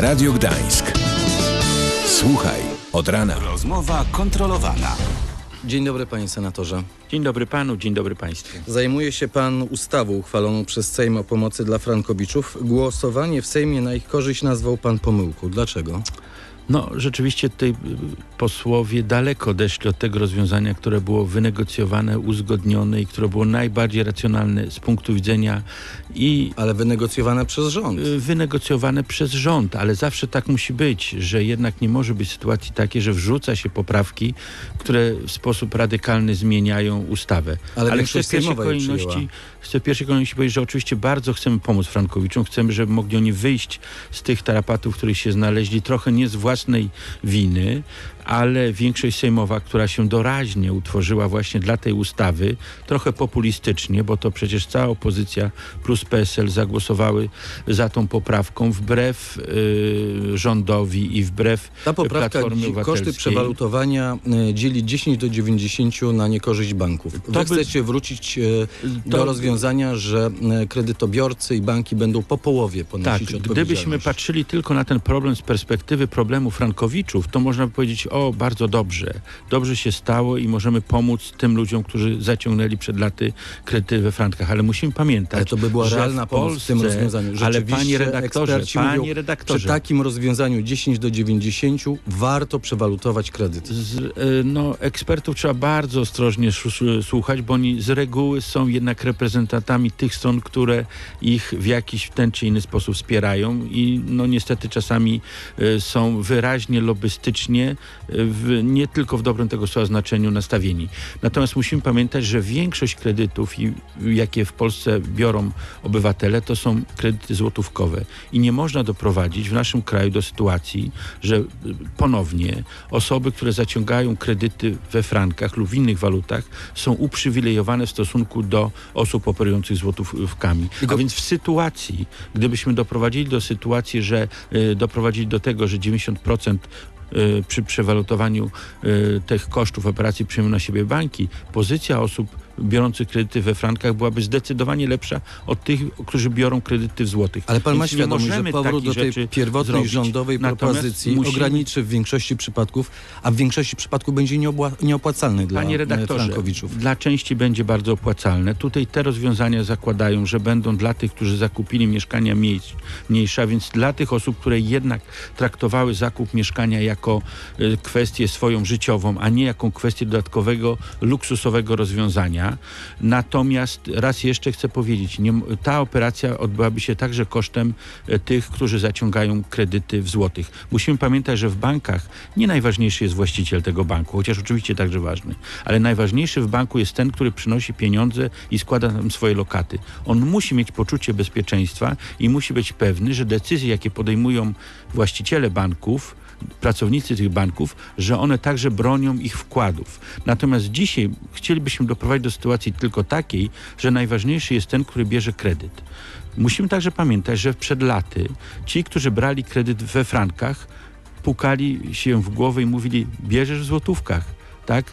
Radio Gdańsk. Słuchaj od rana. Rozmowa kontrolowana. Dzień dobry panie senatorze. Dzień dobry panu, dzień dobry państwu. Zajmuje się pan ustawą uchwaloną przez Sejm o pomocy dla frankowiczów. Głosowanie w Sejmie na ich korzyść nazwał pan pomyłką. Dlaczego? No, rzeczywiście tutaj y, posłowie daleko odeszli od tego rozwiązania, które było wynegocjowane, uzgodnione i które było najbardziej racjonalne z punktu widzenia i Ale wynegocjowane przez rząd. y, wynegocjowane przez rząd, ale zawsze tak musi być, że jednak nie może być sytuacji takiej, że wrzuca się poprawki, które w sposób radykalny zmieniają ustawę. Ale chcę większość w pierwszej kolejności, chcę w pierwszej kolejności powiedzieć, że oczywiście bardzo chcemy pomóc Frankowiczom, chcemy, żeby mogli oni wyjść z tych tarapatów, w których się znaleźli, trochę nie z własnej winy, ale większość sejmowa, która się doraźnie utworzyła właśnie dla tej ustawy, trochę populistycznie, bo to przecież cała opozycja plus PSL zagłosowały za tą poprawką wbrew y, rządowi i wbrew Ta poprawka Platformie dzi- koszty Obywatelskiej. przewalutowania e, dzieli 10 do 90 na niekorzyść banków. Wy To by- chcecie wrócić e, do To- rozwiązania, że e, kredytobiorcy i banki będą po połowie Tak, ponosić gdybyśmy odpowiedzialność. patrzyli tylko na ten problem z perspektywy problemu frankowiczów, to można by powiedzieć, o bardzo dobrze, dobrze się stało i możemy pomóc tym ludziom, którzy zaciągnęli przed laty kredyty we frankach, ale musimy pamiętać, Ale to by była realna w pomoc w tym Polsce- rozwiązaniu. Ale panie redaktorze, panie mówią, redaktorze, Przy takim rozwiązaniu 10 do 90 warto przewalutować kredyt. z, e, no, ekspertów trzeba bardzo ostrożnie słuchać, bo oni z reguły są jednak reprezentantami tych stron, które ich w jakiś ten czy inny sposób wspierają i no niestety czasami e, są wyraźnie lobbystycznie, w, nie tylko w dobrym tego słowa znaczeniu nastawieni. Natomiast musimy pamiętać, że większość kredytów, jakie w Polsce biorą obywatele, to są kredyty złotówkowe. I nie można doprowadzić w naszym kraju do sytuacji, że y, ponownie osoby, które zaciągają kredyty we frankach lub w innych walutach, są uprzywilejowane w stosunku do osób operujących złotówkami. A więc w sytuacji, gdybyśmy doprowadzili do sytuacji, że y, doprowadzili do tego, że 90% y, przy przewalutowaniu y, tych kosztów operacji przyjmują na siebie banki, pozycja osób biorących kredyty we frankach byłaby zdecydowanie lepsza od tych, którzy biorą kredyty w złotych. Ale pan ma Więc nie świadomość, że powrót do tej pierwotnej zrobić. rządowej Natomiast propozycji musimy- ograniczy w większości przypadków, a w większości przypadków będzie nieopłacalny dla Panie e, redaktorze, frankowiczów. dla części będzie bardzo opłacalne. Tutaj te rozwiązania zakładają, że będą dla tych, którzy zakupili mieszkania mniej, mniejsze, a więc dla tych osób, które jednak traktowały zakup mieszkania jako y, kwestię swoją życiową, a nie jako kwestię dodatkowego, luksusowego rozwiązania. Natomiast raz jeszcze chcę powiedzieć, nie, ta operacja odbyłaby się także kosztem e, tych, którzy zaciągają kredyty w złotych. Musimy pamiętać, że w bankach nie najważniejszy jest właściciel tego banku, chociaż oczywiście także ważny, ale najważniejszy w banku jest ten, który przynosi pieniądze i składa tam swoje lokaty. On musi mieć poczucie bezpieczeństwa i musi być pewny, że decyzje, jakie podejmują właściciele banków, pracownicy tych banków, że one także bronią ich wkładów. Natomiast dzisiaj chcielibyśmy doprowadzić do sytuacji tylko takiej, że najważniejszy jest ten, który bierze kredyt. Musimy także pamiętać, że przed laty ci, którzy brali kredyt we frankach, pukali się w głowę i mówili, bierzesz w złotówkach, tak?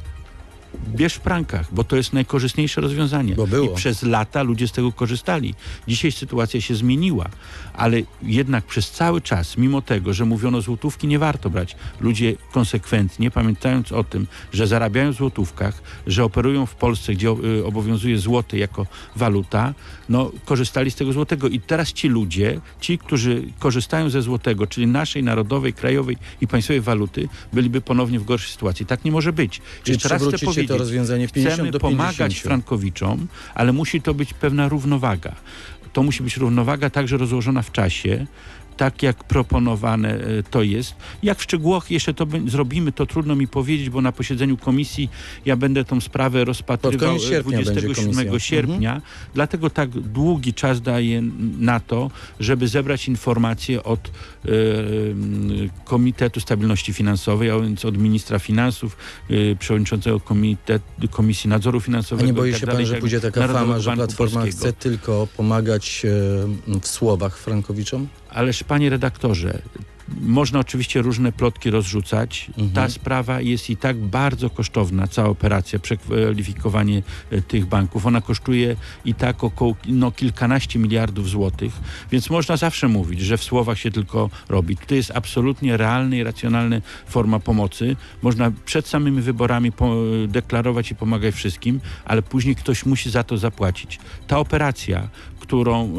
Bierz w frankach, bo to jest najkorzystniejsze rozwiązanie. I przez lata ludzie z tego korzystali. Dzisiaj sytuacja się zmieniła, ale jednak przez cały czas, mimo tego, że mówiono złotówki nie warto brać, ludzie konsekwentnie, pamiętając o tym, że zarabiają w złotówkach, że operują w Polsce, gdzie y, obowiązuje złoty jako waluta, no korzystali z tego złotego. I teraz ci ludzie, ci, którzy korzystają ze złotego, czyli naszej narodowej, krajowej i państwowej waluty, byliby ponownie w gorszej sytuacji. Tak nie może być. Czyli Jeszcze raz chcę przywrócicie powiedzieć, to rozwiązanie 50 chcemy pomagać 50. frankowiczom, ale musi to być pewna równowaga. To musi być równowaga także rozłożona w czasie, tak jak proponowane e, to jest. Jak w szczegółach jeszcze to zrobimy, to trudno mi powiedzieć, bo na posiedzeniu komisji ja będę tą sprawę rozpatrywał koniec e, sierpnia 27 sierpnia. Dlatego tak długi czas daję na to, żeby zebrać informacje od m, Komitetu Stabilności Finansowej, a więc od ministra finansów, e, przewodniczącego komitet, Komisji Nadzoru A Finansowego. nie i boi tak się dalej, pan, że pójdzie taka Narodowego fama, że Platforma Polskiego. chce tylko pomagać e, w słowach frankowiczom? Ależ panie redaktorze, Można oczywiście różne plotki rozrzucać. Ta sprawa jest i tak bardzo kosztowna, cała operacja, przekwalifikowanie e, tych banków. Ona kosztuje i tak około no, kilkanaście miliardów złotych, więc można zawsze mówić, że w słowach się tylko robi. Tutaj jest absolutnie realna i racjonalna forma pomocy. Można przed samymi wyborami deklarować i pomagać wszystkim, ale później ktoś musi za to zapłacić. Ta operacja, którą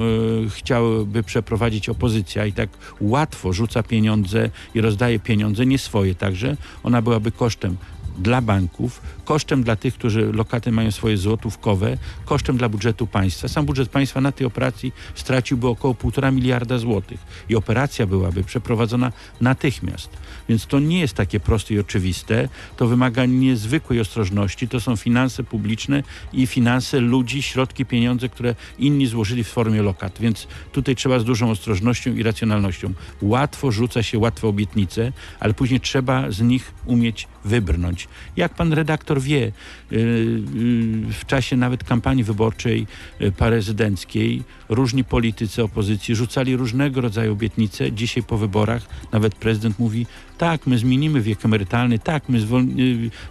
y, chciałaby przeprowadzić opozycja. I tak łatwo rzuca pieniądze i rozdaje pieniądze, nie swoje. Także, ona byłaby kosztem dla banków, kosztem dla tych, którzy lokaty mają swoje złotówkowe, kosztem dla budżetu państwa. Sam budżet państwa na tej operacji straciłby około 1,5 miliarda złotych i operacja byłaby przeprowadzona natychmiast. Więc to nie jest takie proste i oczywiste. To wymaga niezwykłej ostrożności. To są finanse publiczne i finanse ludzi, środki, pieniądze, które inni złożyli w formie lokat. Więc tutaj trzeba z dużą ostrożnością i racjonalnością. Łatwo rzuca się łatwe obietnice, ale później trzeba z nich umieć wybrnąć. Jak pan redaktor wie, yy, yy, w czasie nawet kampanii wyborczej yy, prezydenckiej różni politycy opozycji rzucali różnego rodzaju obietnice. Dzisiaj po wyborach nawet prezydent mówi, tak, my zmienimy wiek emerytalny, tak, my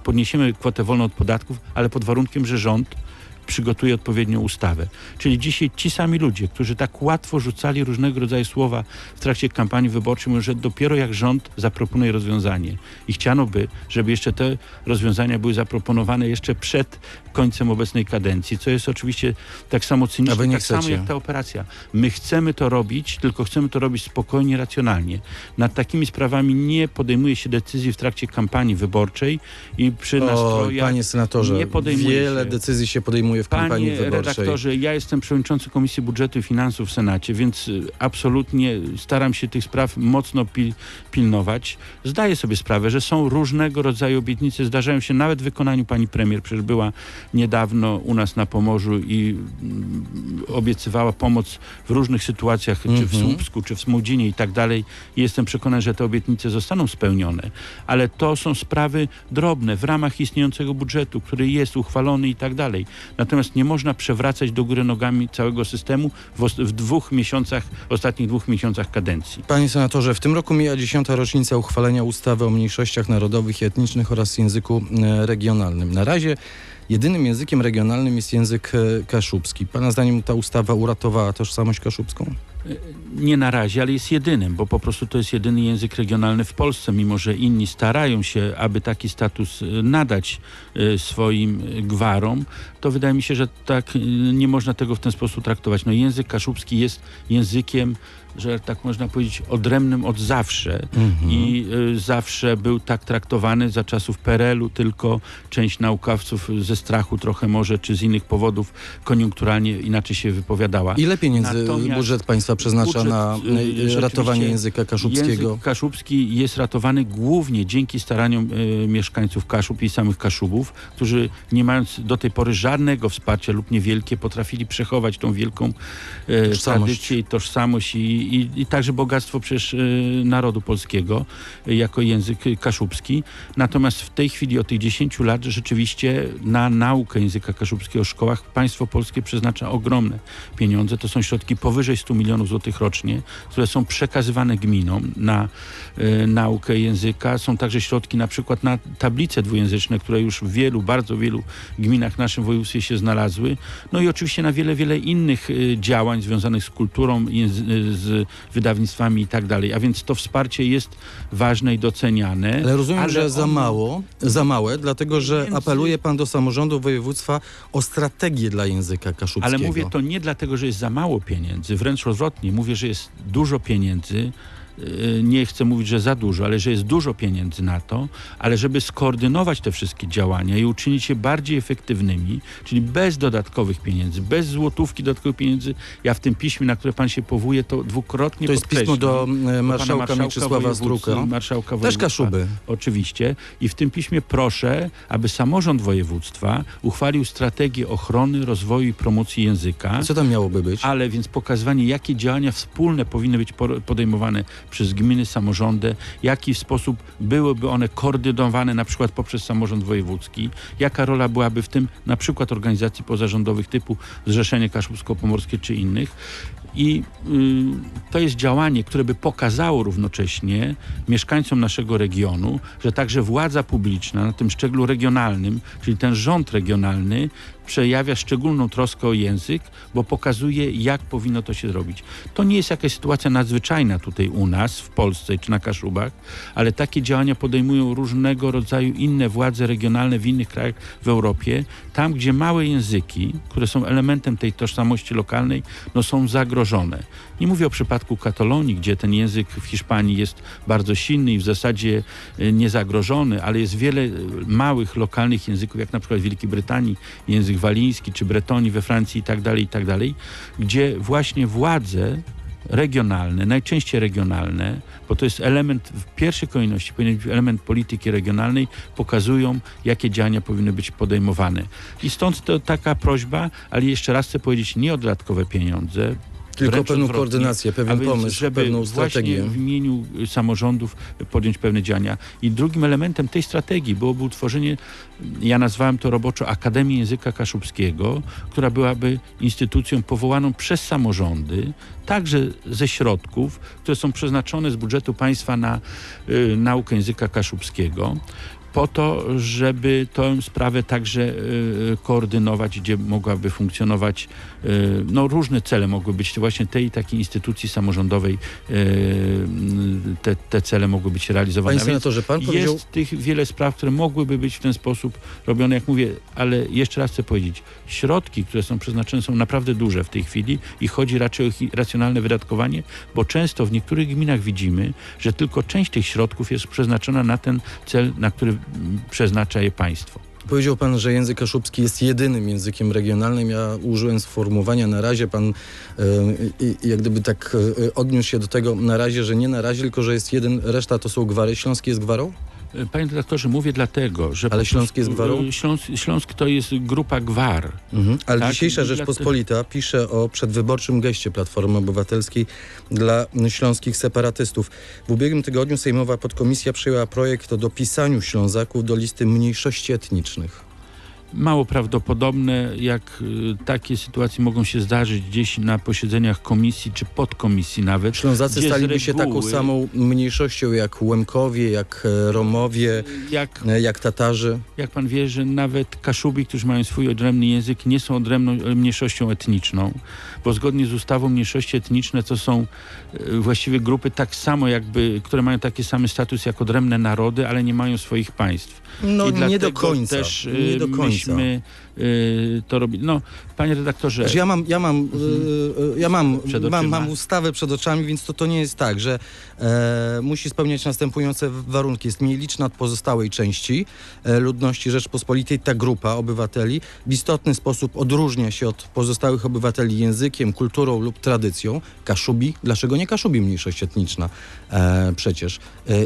podniesiemy kwotę wolną od podatków, ale pod warunkiem, że rząd przygotuje odpowiednią ustawę. Czyli dzisiaj ci sami ludzie, którzy tak łatwo rzucali różnego rodzaju słowa w trakcie kampanii wyborczej, mówią, że dopiero jak rząd zaproponuje rozwiązanie. I chciano by, żeby jeszcze te rozwiązania były zaproponowane jeszcze przed końcem obecnej kadencji, co jest oczywiście tak samo cyniczne, tak samo chcecie. jak ta operacja. My chcemy to robić, tylko chcemy to robić spokojnie, racjonalnie. Nad takimi sprawami nie podejmuje się decyzji w trakcie kampanii wyborczej i przy O, nastrojach panie senatorze, nie podejmuje wiele się. decyzji się podejmuje w kampanii Panie wyborczej. redaktorze, ja jestem przewodniczący Komisji Budżetu i Finansów w Senacie, więc y, absolutnie staram się tych spraw mocno pil, pilnować. Zdaję sobie sprawę, że są różnego rodzaju obietnice, zdarzają się nawet w wykonaniu pani premier, przecież była niedawno u nas na Pomorzu i mm, obiecywała pomoc w różnych sytuacjach, czy w Mhm. Słupsku, czy w Smołdzinie i tak dalej. Jestem przekonany, że te obietnice zostaną spełnione, ale to są sprawy drobne w ramach istniejącego budżetu, który jest uchwalony i tak dalej. Natomiast nie można przewracać do góry nogami całego systemu w, w dwóch miesiącach, ostatnich dwóch miesiącach kadencji. Panie senatorze, w tym roku mija dziesiąta rocznica uchwalenia ustawy o mniejszościach narodowych i etnicznych oraz języku e, regionalnym. Na razie jedynym językiem regionalnym jest język e, kaszubski. Pana zdaniem ta ustawa uratowała tożsamość kaszubską? Nie na razie, ale jest jedynym, bo po prostu to jest jedyny język regionalny w Polsce, mimo że inni starają się, aby taki status y, nadać y, swoim y, gwarom, to wydaje mi się, że tak nie można tego w ten sposób traktować. No język kaszubski jest językiem, że tak można powiedzieć, odrębnym od zawsze i y, zawsze był tak traktowany za czasów PRL-u, tylko część naukowców ze strachu trochę może, czy z innych powodów koniunkturalnie inaczej się wypowiadała. Ile pieniędzy Natomiast budżet państwa przeznacza na y, rzeczywiście ratowanie języka kaszubskiego? Język kaszubski jest ratowany głównie dzięki staraniom y, mieszkańców Kaszub i samych Kaszubów, którzy nie mając do tej pory żadnego wsparcia lub niewielkie, potrafili przechować tą wielką y, Tożsamość. tradycję i tożsamość i, i, i także bogactwo przecież y, narodu polskiego y, jako język y, kaszubski. Natomiast w tej chwili od tych 10 lat rzeczywiście na naukę języka kaszubskiego w szkołach państwo polskie przeznacza ogromne pieniądze. To są środki powyżej 100 milionów złotych rocznie, które są przekazywane gminom na e, naukę języka. Są także środki na przykład na tablice dwujęzyczne, które już w wielu, bardzo wielu gminach w naszym województwie się znalazły. No i oczywiście na wiele, wiele innych e, działań związanych z kulturą, z wydawnictwami i tak dalej. A więc to wsparcie jest ważne i doceniane. Ale rozumiem, że za ono- mało, za małe, dlatego że Więc- apeluje pan do samorządu województwa o strategię dla języka kaszubskiego. Ale mówię to nie dlatego, że jest za mało pieniędzy, wręcz odwrotnie. Mówię, że jest dużo pieniędzy. Yy, Nie chcę mówić, że za dużo, ale że jest dużo pieniędzy na to, ale żeby skoordynować te wszystkie działania i uczynić je bardziej efektywnymi, czyli bez dodatkowych pieniędzy, bez złotówki dodatkowych pieniędzy, ja w tym piśmie, na które pan się powołuje, to dwukrotnie To jest pismo do e, pana marszałka Mieczysława Struka. Marszałka Też. Kaszuby. Oczywiście. I w tym piśmie proszę, aby samorząd województwa uchwalił strategię ochrony, rozwoju i promocji języka. Co tam miałoby być? Ale więc pokazywanie, jakie działania wspólne powinny być podejmowane przez gminy, samorządy, jaki sposób byłyby one koordynowane na przykład poprzez samorząd wojewódzki, jaka rola byłaby w tym na przykład organizacji pozarządowych typu Zrzeszenie Kaszubsko-Pomorskie czy innych. I y, to jest działanie, które by pokazało równocześnie mieszkańcom naszego regionu, że także władza publiczna na tym szczeglu regionalnym, czyli ten rząd regionalny, przejawia szczególną troskę o język, bo pokazuje, jak powinno to się zrobić. To nie jest jakaś sytuacja nadzwyczajna tutaj u nas, w Polsce czy na Kaszubach, ale takie działania podejmują różnego rodzaju inne władze regionalne w innych krajach w Europie, tam gdzie małe języki, które są elementem tej tożsamości lokalnej, no są zagrożone. Nie mówię o przypadku Katalonii, gdzie ten język w Hiszpanii jest bardzo silny i w zasadzie y, niezagrożony, ale jest wiele y, małych, lokalnych języków, jak na przykład w Wielkiej Brytanii język waliński, czy Bretonii we Francji i tak dalej, i tak gdzie właśnie władze regionalne, najczęściej regionalne, bo to jest element w pierwszej kolejności, powinien być element polityki regionalnej, pokazują, jakie działania powinny być podejmowane. I stąd to taka prośba, ale jeszcze raz chcę powiedzieć, nie o dodatkowe pieniądze, Tylko pewną koordynację, pewien więc, pomysł, żeby pewną strategię. w imieniu y, samorządów podjąć pewne działania. I drugim elementem tej strategii byłoby utworzenie, ja nazwałem to roboczo Akademii Języka Kaszubskiego, która byłaby instytucją powołaną przez samorządy, także ze środków, które są przeznaczone z budżetu państwa na y, naukę języka kaszubskiego po to, żeby tę sprawę także y, koordynować, gdzie mogłaby funkcjonować, y, no różne cele mogły być właśnie tej takiej instytucji samorządowej, y, te, te cele mogły być realizowane. Panie senatorze, pan powiedział... jest tych wiele spraw, które mogłyby być w ten sposób robione, jak mówię, ale jeszcze raz chcę powiedzieć, środki, które są przeznaczone są naprawdę duże w tej chwili i chodzi raczej o ich racjonalne wydatkowanie, bo często w niektórych gminach widzimy, że tylko część tych środków jest przeznaczona na ten cel, na który przeznacza je państwo. Powiedział pan, że język kaszubski jest jedynym językiem regionalnym. Ja użyłem sformułowania na razie. Pan i jak gdyby tak e, odniósł się do tego na razie, że nie na razie, tylko że jest jeden, reszta to są gwary. Śląski jest gwarą? Panie redaktorze, mówię dlatego, że... Ale Śląsk jest gwarą? y, Śląsk, Śląsk to jest grupa gwar. Mhm. Ale Tak, dzisiejsza Rzeczpospolita pisze o przedwyborczym geście Platformy Obywatelskiej dla śląskich separatystów. W ubiegłym tygodniu Sejmowa Podkomisja przyjęła projekt o dopisaniu Ślązaków do listy mniejszości etnicznych. Mało prawdopodobne, jak y, takie sytuacje mogą się zdarzyć gdzieś na posiedzeniach komisji czy podkomisji nawet. Ślązacy staliby się taką reguły- samą mniejszością jak Łemkowie, jak e, Romowie, Jak e, jak Tatarzy. Jak pan wie, że nawet Kaszubi, którzy mają swój odrębny język, nie są odrębną e, mniejszością etniczną, bo zgodnie z ustawą mniejszości etniczne to są właściwie grupy tak samo jakby, które mają taki sam status jak odrębne narody, ale nie mają swoich państw. No I nie do końca. Też nie do końca. Myśmy e, to robili. No, panie redaktorze, Znaczy ja mam, ja mam, Mhm. y, y, ja mam, mam, mam ustawę przed oczami, więc to, to nie jest tak, że e, musi spełniać następujące warunki. Jest mniej liczna od pozostałej części e, ludności Rzeczpospolitej. Ta grupa obywateli w istotny sposób odróżnia się od pozostałych obywateli językiem, kulturą lub tradycją. Kaszubi, dlaczego nie Kaszubi mniejszość etniczna e, przecież. E, e,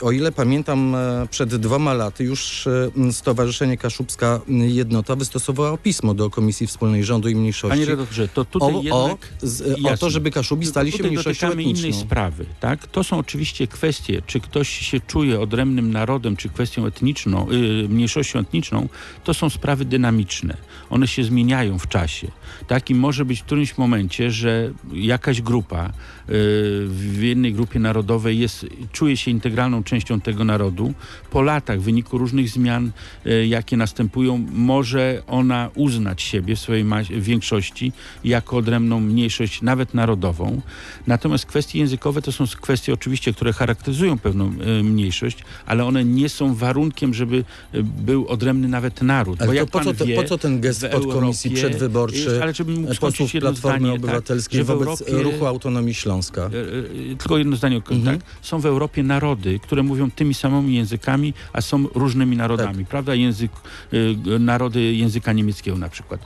o ile pamiętam, e, przed dwoma laty już Stowarzyszenie Kaszubska Jednota wystosowało pismo do Komisji Wspólnej Rządu i Mniejszości panie redaktorze, to tutaj o, o, jednak... z, o to, żeby Kaszubi stali się mniejszością etniczną. innej sprawy, tak? To są oczywiście kwestie, czy ktoś się czuje odrębnym narodem, czy kwestią etniczną, y, mniejszością etniczną, to są sprawy dynamiczne. One się zmieniają w czasie. Tak? I może być w którymś momencie, że jakaś grupa w jednej grupie narodowej jest, czuje się integralną częścią tego narodu. Po latach, w wyniku różnych zmian, y, jakie następują, może ona uznać siebie w swojej większości jako odrębną mniejszość, nawet narodową. Natomiast kwestie językowe to są kwestie oczywiście, które charakteryzują pewną e, mniejszość, ale one nie są warunkiem, żeby e, był odrębny nawet naród. Ale Bo jak po pan co, wie, po co ten gest podkomisji Europie- przedwyborczy ale żebym mógł e, posłów Platformy zdanie, Obywatelskiej tak, że w wobec Europie- ruchu autonomii Śląska? E, e, Tylko jedno zdanie, Mhm. tak? Są w Europie narody, które mówią tymi samymi językami, a są różnymi narodami, Tak. prawda? Język, e, narody języka niemieckiego na przykład.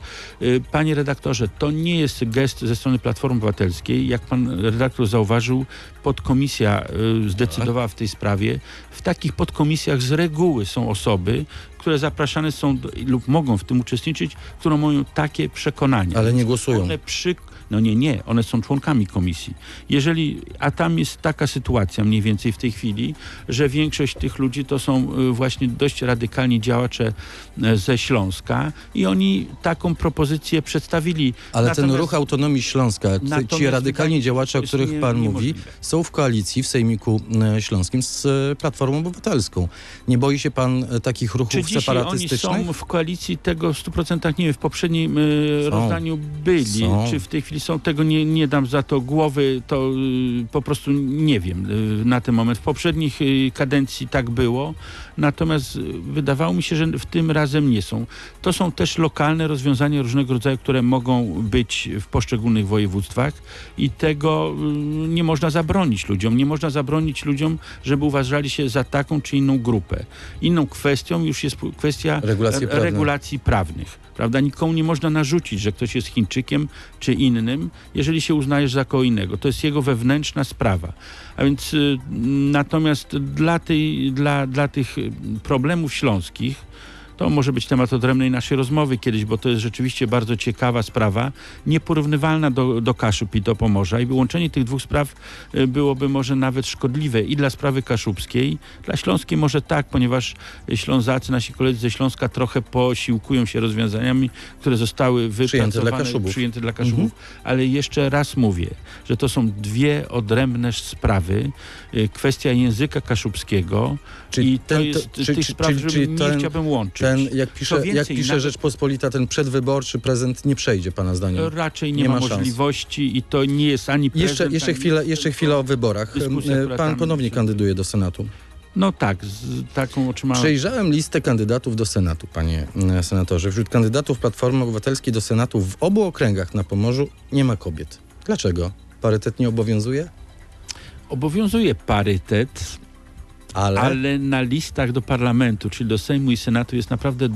Panie redaktorze, to nie jest gest ze strony Platformy Obywatelskiej. Jak pan redaktor zauważył, podkomisja zdecydowała w tej sprawie. W takich podkomisjach z reguły są osoby, które zapraszane są lub mogą w tym uczestniczyć, które mają takie przekonania. Ale nie głosują. One przy, No nie, nie, one są członkami komisji. Jeżeli, a tam jest taka sytuacja mniej więcej w tej chwili, że większość tych ludzi to są y, właśnie dość radykalni działacze e, ze Śląska i oni taką propozycję przedstawili. Ale ten Natomiast- ruch autonomii Śląska, ci- radykalni działacze, o których nie- pan mówi, są w koalicji w Sejmiku e, Śląskim z e, Platformą Obywatelską. Nie boi się pan takich Czy ruchów dzisiaj oni separatystycznych? są w koalicji tego w 100% nie wiem, w poprzednim Są. rozdaniu byli, Są. czy w tej chwili są, tego nie, nie dam za to głowy, to y, po prostu nie wiem y, na ten moment. W poprzednich y, kadencji tak było, natomiast wydawało mi się, że w tym razem nie są. To są też lokalne rozwiązania różnego rodzaju, które mogą być w poszczególnych województwach i tego nie można zabronić ludziom. Nie można zabronić ludziom, żeby uważali się za taką czy inną grupę. Inną kwestią już jest kwestia Regulacje re- prawne. regulacji prawnych. Prawda? Nikomu nie można narzucić, że ktoś jest Chińczykiem czy innym, jeżeli się uznajesz za kogo innego. To jest jego wewnętrzna sprawa. A więc y, natomiast dla, tej, dla, dla tych y, problemów śląskich, to może być temat odrębnej naszej rozmowy kiedyś, bo to jest rzeczywiście bardzo ciekawa sprawa, nieporównywalna do, do Kaszub i do Pomorza i wyłączenie tych dwóch spraw y, byłoby może nawet szkodliwe i dla sprawy kaszubskiej, dla śląskiej może tak, ponieważ Ślązacy, nasi koledzy ze Śląska trochę posiłkują się rozwiązaniami, które zostały Przyjęte dla wypracowane, przyjęte dla Kaszubów, ale jeszcze raz mówię, że to są dwie odrębne sprawy. Y, Kwestia języka kaszubskiego Czyli i to ten- to- jest czy- tych czy- spraw, żeby czyli nie ten- chciałbym łączyć. Ten, jak pisze, jak pisze nawet- Rzeczpospolita, ten przedwyborczy prezent nie przejdzie, pana zdaniem. Raczej nie, Nie ma, ma możliwości i to nie jest ani prezent, Jeszcze, jeszcze, ani chwilę, jeszcze chwilę o wyborach. E, Pan ponownie kandyduje do Senatu. No tak, z taką otrzymałem. Przejrzałem listę kandydatów do Senatu, panie e, senatorze. Wśród kandydatów Platformy Obywatelskiej do Senatu w obu okręgach na Pomorzu nie ma kobiet. Dlaczego? Parytet nie obowiązuje? Obowiązuje parytet, Ale, ale na listach do parlamentu, czyli do Sejmu i Senatu jest naprawdę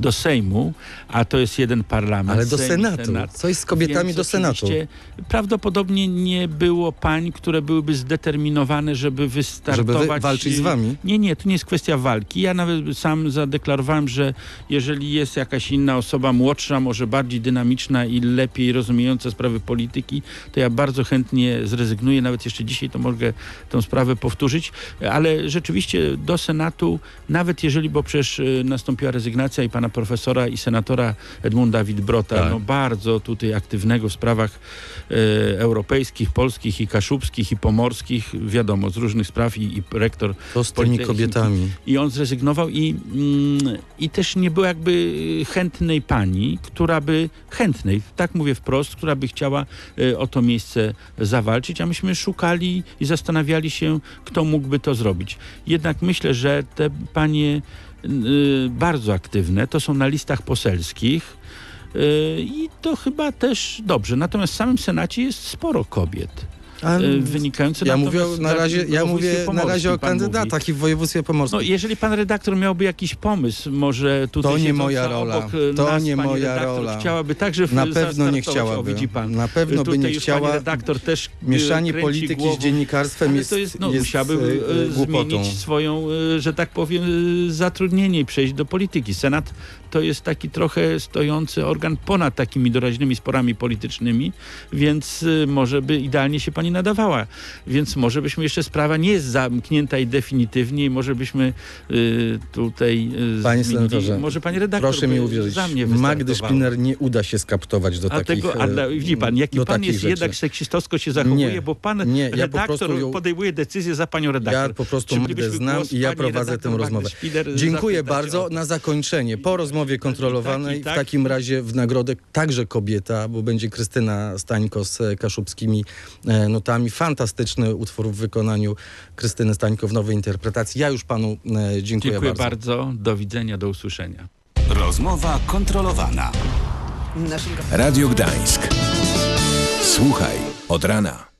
do Sejmu, a to jest jeden parlament. ale do Sejm Senatu. Senat. Co jest z kobietami Więc do Senatu? Prawdopodobnie nie było pań, które byłyby zdeterminowane, żeby Żeby wystartować. wy, walczyć z wami? Nie, nie, to nie jest kwestia walki. Ja nawet sam zadeklarowałem, że jeżeli jest jakaś inna osoba młodsza, może bardziej dynamiczna i lepiej rozumiejąca sprawy polityki, to ja bardzo chętnie zrezygnuję. Nawet jeszcze dzisiaj to mogę tę sprawę powtórzyć. Ale rzeczywiście do Senatu, nawet jeżeli, bo przecież y, nastąpiła rezygnacja i pana profesora i senatora Edmunda Witbrota, Tak. no bardzo tutaj aktywnego w sprawach e, europejskich, polskich i kaszubskich i pomorskich, wiadomo, z różnych spraw i, i rektor To z tymi kobietami. i on zrezygnował i, mm, i też nie było jakby chętnej pani, która by, chętnej, tak mówię wprost, która by chciała e, o to miejsce zawalczyć, a myśmy szukali i zastanawiali się, kto mógłby to zrobić. Jednak myślę, że te panie y, bardzo aktywne, to są na listach poselskich y, i to chyba też dobrze. Natomiast w samym Senacie jest sporo kobiet. Y, wynikające ja mówię, na razie, ja mówię na razie o kandydatach i w województwie pomorskim. No, jeżeli pan redaktor miałby jakiś pomysł, może tutaj To nie moja rola. To nas, nie moja rola. Chciałaby także w- Na pewno nie chciałaby. O, widzi pan. Na pewno by nie chciała. redaktor też e, Mieszanie polityki głową. z dziennikarstwem jest, to jest, no, jest musiałaby e, głupotą. zmienić swoją, że tak powiem, zatrudnienie i przejść do polityki. Senat to jest taki trochę stojący organ ponad takimi doraźnymi sporami politycznymi, więc e, może by idealnie się pani nadawała. Więc może byśmy jeszcze sprawa nie jest zamknięta i definitywnie i może byśmy e, tutaj e, Panie senatorze, może pani redaktor Proszę mi uwierzyć, za mnie Magdy. Szpiner nie uda się skaptować do A takich tego, a dla, e, widzi pan, jaki pan jest rzeczy. jednak seksistowsko się zachowuje, Nie, bo pan nie, ja redaktor ją- podejmuje decyzję za panią redaktor. Ja po prostu Magdę znam i ja prowadzę tę rozmowę. Dziękuję bardzo. Na zakończenie, po rozmowie kontrolowanej, tak, w takim razie w nagrodę także kobieta, bo będzie Krystyna Stańko z e, kaszubskimi e, notami. Fantastyczny utwór w wykonaniu Krystyny Stańko w nowej interpretacji. Ja już panu e, dziękuję, Dziękuję bardzo. bardzo. Do widzenia, do usłyszenia. Rozmowa kontrolowana. Radio Gdańsk. Słuchaj od rana.